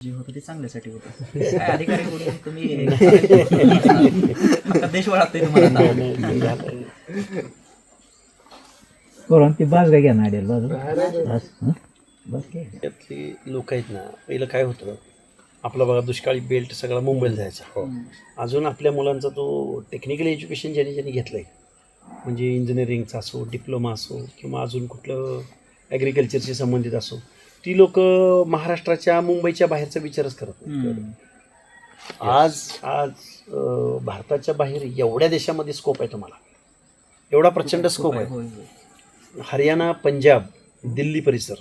जे होतं ते चांगल्यासाठी होतं. काय अधिकारी तुम्ही आता देश तुम्हाला ती आडेल बाजू बस? हं? बस काय त्यातली लोक आहेत ना पहिलं काय होतं आपला बघा दुष्काळी बेल्ट सगळा मुंबईला जायचा. अजून आपल्या मुलांचा तो टेक्निकल एज्युकेशन ज्याने ज्याने घेतलं आहे म्हणजे इंजिनिअरिंगचा असो डिप्लोमा असो किंवा अजून कुठलं ॲग्रिकल्चरशी संबंधित असो ती लोक महाराष्ट्राच्या मुंबईच्या बाहेरचा विचारच करत नाही. आज आज भारताच्या बाहेर एवढ्या देशामध्ये स्कोप आहे तुम्हाला. एवढा प्रचंड स्कोप आहे हरियाणा पंजाब दिल्ली परिसर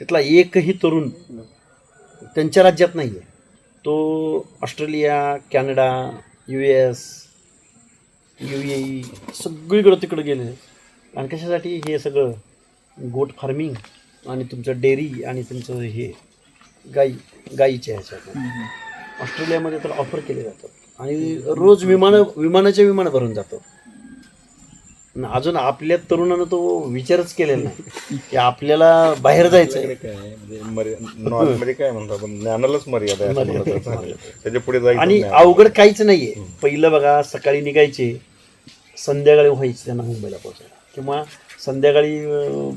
तिथला एकही तरुण त्यांच्या राज्यात नाही आहे तो Australia Canada U S U A E सगळीकडं तिकडं गेले आणि कशासाठी हे सगळं गोट फार्मिंग आणि तुमचं डेअरी आणि तुमचं हे गाई गाईच्या ह्याच्यात. ऑस्ट्रेलियामध्ये तर ऑफर केले जातात. आणि रोज विमानं विमानाच्या विमानं भरून जातं. अजून आपल्या तरुणानं तो विचारच केलेला नाही. की आपल्याला बाहेर जायचं आहे काय आहे, म्हणजे नॉर्मली काय म्हणतो आपण? ज्ञानालाच मर्यादा पुढे जायचं आणि. अवघड काहीच नाहीये. पहिलं बघा सकाळी निघायचे. संध्याकाळी व्हायचे त्यांना मुंबईला पोहोचायला. किंवा संध्याकाळी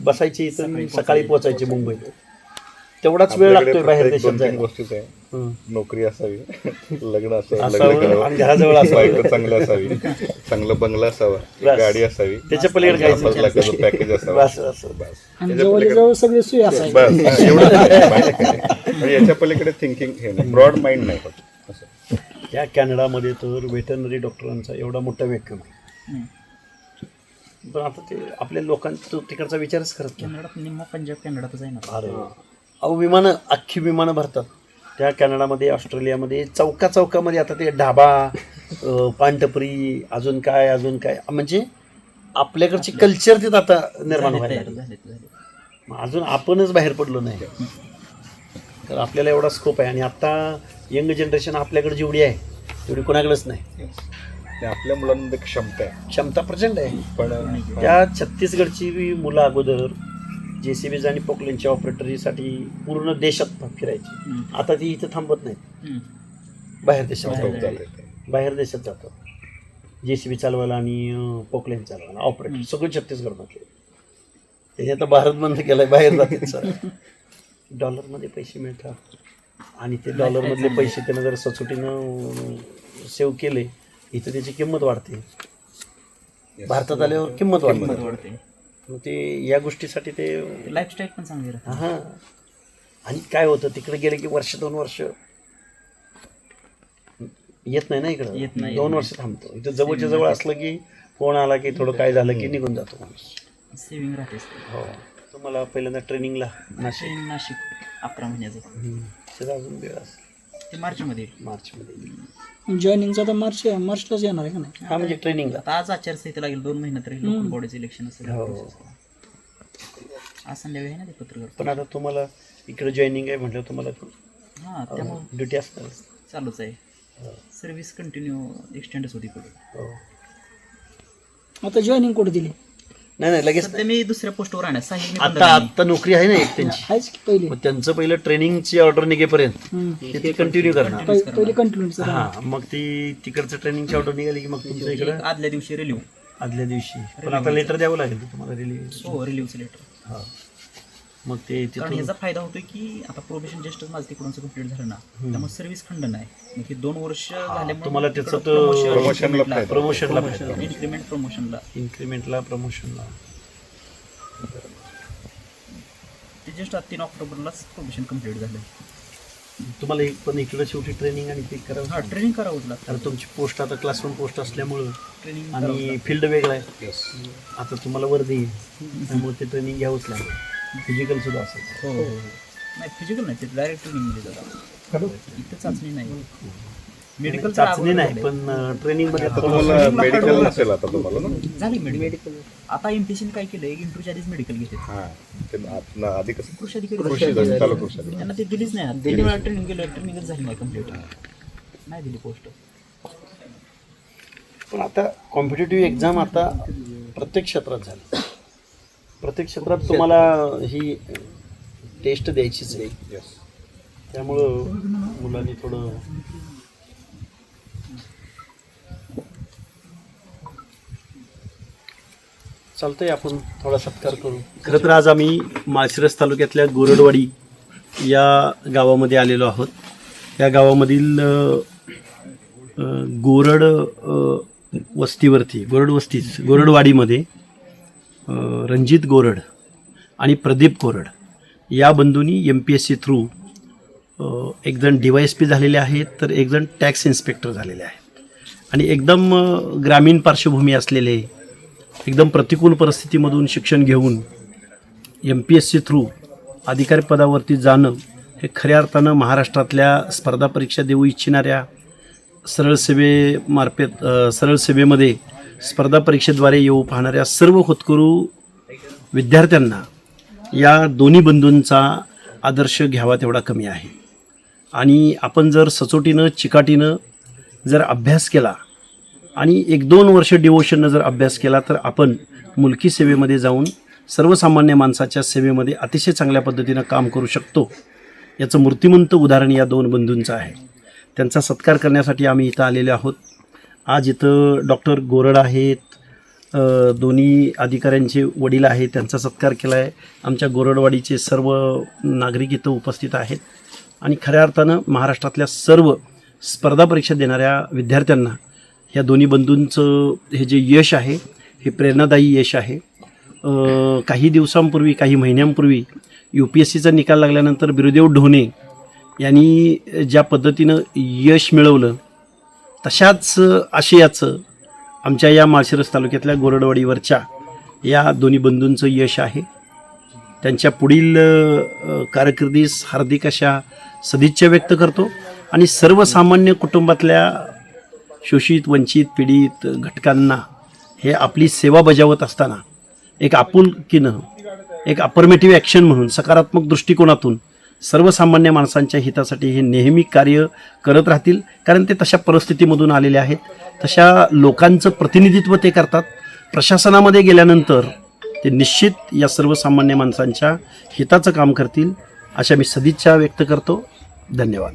बसायचे इथं सकाळी पोहोचायचे. मुंबईत तेवढाच वेळ लागतोय बाहेर फक्त एक देशात गोष्टीच आहे. हं. नोकरी असावी लग्न असावं घराजवळ असावं. चांगलं असावी चांगलं बंगला असावा. गाडी असावी. त्याच्या पलीकडे काहीच पाच लाखाचं पॅकेज असावं. सगळे सोयी. म्हणजे याच्या पलीकडे थिंकिंग हे नाही. ब्रॉड माइंड नाही होत असं. या कॅनडामध्ये तर वेटरनरी डॉक्टरांचा एवढा मोठा व्याक्यूम आहे. पण आता ते आपल्या लोकांचा तो तिकडचा विचारच करत नाही. कॅनडात निम्मा पंजाब कॅनडातच आहे ना अरे. अहो विमानं अख्खी विमानं भरतात. त्या कॅनडामध्ये ऑस्ट्रेलियामध्ये चौका चौकामध्ये आता ते ढाबा अं, पानटपरी अजून काय अजून काय. म्हणजे आपल्याकडची कल्चर तिथं आता निर्माण व्हायला लागलं. मग अजून आपणच बाहेर पडलो नाही. तर आपल्याला एवढा स्कोप आहे. आणि आता यंग जनरेशन आपल्याकडे जेवढी आहे तेवढी कोणाकडेच नाही. ते आपल्या मुलांमध्ये क्षमता आहे. क्षमता प्रचंड आहे. पण त्या छत्तीसगडची मुलं अगोदर जे सी बीज आणि पोकलेनच्या ऑपरेटरीसाठी पूर्ण देशात फिरायची. आता ती इथं थांबत नाही. बाहेर देशात जातात. ते. बाहेर देशात जातात. जे सी बी चालवायला आणि पोकलेन चालवायला ऑपरेटर सगळं छत्तीसगडमधले त्याने आता भारत बंद केलाय बाहेर जातात सर. डॉलरमध्ये पैसे मिळतात. आणि ते डॉलरमधले पैसे त्यानं जर सचोटीनं सेव्ह केले. इथं त्याची किंमत वाढते. भारतात आल्यावर किंमत वाढते. मग ते या गोष्टीसाठी ते लाईफस्टाईल पण चांगली राहते. हां. आणि काय होतं तिकडे गेले की वर्ष दोन वर्ष येत नाही ना येत इकडं नाही, दोन येत वर्ष थांबतो. इथं जवळच्या जवळ असलं की फोन आला की थोडं काय झालं की निघून जातो माणूस. सेविंग राहते हो. तुम्हाला पहिल्यांदा ट्रेनिंगला नाशिक. नाशिक अकरा महिन्याचं. त्याचा अजून वेळ असेल. ते मार्चमध्ये. मार्चमध्ये. जॉईनिंगचा तर मार्च मार्चलाच येणार आहे का नाही? हा म्हणजे ट्रेनिंगला आता आज आचारसंहिता लागेल दोन महिन्यात राहील लोकल बॉडीचं इलेक्शन असेल. हो. आज संध्याकाळी आहे ना ते पत्रकार. पण आता तुम्हाला इकडे जॉईनिंग आहे म्हटलं तुम्हाला हां त्यामुळे ड्युटी असणार. चालूच आहे. सर्व्हिस कंटिन्यू एक्सटेंडच होती पुढे. हो. आता जॉईनिंग कुठे दिली? नाही नाही लगेच सध्या मी दुसऱ्या पोस्टवर मी आता. आता नोकरी आहे ना एक त्यांची. आहेच की पहिली? मग त्यांचं पहिलं ट्रेनिंगची ऑर्डर निघेपर्यंत. हम्म. ते ते कंटिन्यू करणार. पहि- पहिली कंटिन्यू हा मग ती तिकडचं ट्रेनिंगची ऑर्डर निघाली की मग तुमचं एक इकडं? आदल्या दिवशी रिलीव. आदल्या दिवशी. पण आता लेटर द्यावं लागेल तुम्हाला रिलीज हो रिलीवचं लेटर. हा. मग ते कारण तिथून ह्याचा फायदा होतोय की आता प्रोबेशन जस्टच माझं तिकडूनच कंप्लीट झालं ना त्यामुळे सर्व्हिस खंडन आहे मग हे दोन वर्ष झाल्यामुळे तुम्हाला त्याचं तो प्रमोशनला फायदा. प्रमोशनला फायदा इन्क्रीमेंट प्रमोशनला इन्क्रीमेंटला प्रमोशनला ते जस्ट तीन ऑक्टोबरलाच प्रोबेशन कंप्लीट झालं तुम्हाला एक पण इकडं शेवटी ट्रेनिंग आणि ते करावं हा ट्रेनिंग करावंच लागतं. कारण तुमची पोस्ट आता क्लासरूम पोस्ट असल्यामुळं ट्रेनिंग आणि फील्ड वेगळं आहे. आता तुम्हाला वर्दी आहे. त्यामुळे ते ट्रेनिंग घ्यावंच लागेल फिजिकल सुद्धा असेल. हो हो हो. नाही फिजिकल नाही ते डायरेक्ट ट्रेनिंगमध्ये जातात इथं चाचणी नाही. मेडिकल चाचणी नाही पण ट्रेनिंगमध्ये आता तुम्हाला मेडिकल नसेल आता तुम्हाला ना? झाली मेडिकल आता एमपीसीने काय केलं? एक आधीच मेडिकल घेते हा ते आत- ना- आधी कसं? कृषी अधिकारी. कृषी झाली, चालू कृषी झाली. त्यांना ते दिलीच नाही तीन वेळा ट्रेनिंग केलं ट्रेनिंगच झाली नाही कंप्लीट नाही दिली पोस्ट पण आता कॉम्पिटेटिव्ह एक्झाम आता प्रत्येक क्षेत्रात झाली. प्रत्येक क्षेत्रात तुम्हाला ही टेस्ट द्यायचीच आहे. त्यामुळं मुलांनी थोडं चालतंय आपण थोडा सत्कार करू. खरं तर आज आम्ही माळशिरस तालुक्यातल्या गोरडवाडी या गावामध्ये आलेलो आहोत. या गावामधील गोरड वस्तीवरती गोरड वस्तीच गोरडवाडीमध्ये रणजित गोरड आणि प्रदीप गोरड या बंधूंनी M P S C through एकजण डी वाय एस पी झालेले आहेत तर एकजण टॅक्स इन्स्पेक्टर झालेले आहेत. आणि एकदम ग्रामीण पार्श्वभूमी असलेले एकदम प्रतिकूल परिस्थितीमधून शिक्षण घेऊन M P S C through अधिकारी पदावरती जाणं हे खऱ्या अर्थानं महाराष्ट्रातल्या स्पर्धा परीक्षा देऊ इच्छिणाऱ्या सरळ सेवेमार्फत सरळ सेवेमध्ये स्पर्धा परीक्षेद्वारे येऊ पाहणाऱ्या सर्व होतकरू विद्यार्थ्यांना या दोन्ही बंधूंचा आदर्श घ्यावा तेवढा कमी आहे. आणि आपण जर सचोटीनं चिकाटीनं जर अभ्यास केला आणि एक दोन वर्ष डिवोशननं जर अभ्यास केला तर आपण मुलकी सेवेमध्ये जाऊन सर्वसामान्य माणसाच्या सेवेमध्ये अतिशय चांगल्या पद्धतीनं काम करू शकतो. याचं मूर्तिमंत उदाहरण या दोन बंधूंचं आहे. त्यांचा सत्कार करण्यासाठी आम्ही इथं आलेले आहोत. आज इथं डॉक्टर गोरड आहेत. दोन्ही अधिकाऱ्यांचे वडील आहेत त्यांचा सत्कार केला आहे आमच्या गोरडवाडीचे सर्व नागरिक इथं उपस्थित आहेत. आणि खऱ्या अर्थानं महाराष्ट्रातल्या सर्व स्पर्धा परीक्षा देणाऱ्या विद्यार्थ्यांना ह्या दोन्ही बंधूंचं हे जे यश आहे हे प्रेरणादायी यश आहे. काही दिवसांपूर्वी काही महिन्यांपूर्वी यू पी एस सीचा निकाल लागल्यानंतर बिरुदेव ढोणे यांनी ज्या पद्धतीनं यश मिळवलं तशाच आशयाचं आमच्या या माळशिरस तालुक्यातल्या गोरडवाडीवरच्या या दोन्ही बंधूंचं यश आहे. त्यांच्या पुढील कारकिर्दीस हार्दिक अशा सदिच्छा व्यक्त करतो आणि सर्वसामान्य कुटुंबातल्या शोषित वंचित पीडित घटकांना हे आपली सेवा बजावत असताना एक आपुलकीनं एक अफर्मेटिव्ह ॲक्शन म्हणून सकारात्मक दृष्टिकोनातून सर्वसामान्य माणसांच्या हितासाठी हे नेहमी कार्य करत राहतील. कारण ते तशा परिस्थितीमधून आलेले आहेत. तशा लोकांचं प्रतिनिधित्व ते करतात. प्रशासनामध्ये गेल्यानंतर ते निश्चित या सर्वसामान्य माणसांच्या हिताचं काम करतील अशा मी सदिच्छा व्यक्त करतो. धन्यवाद.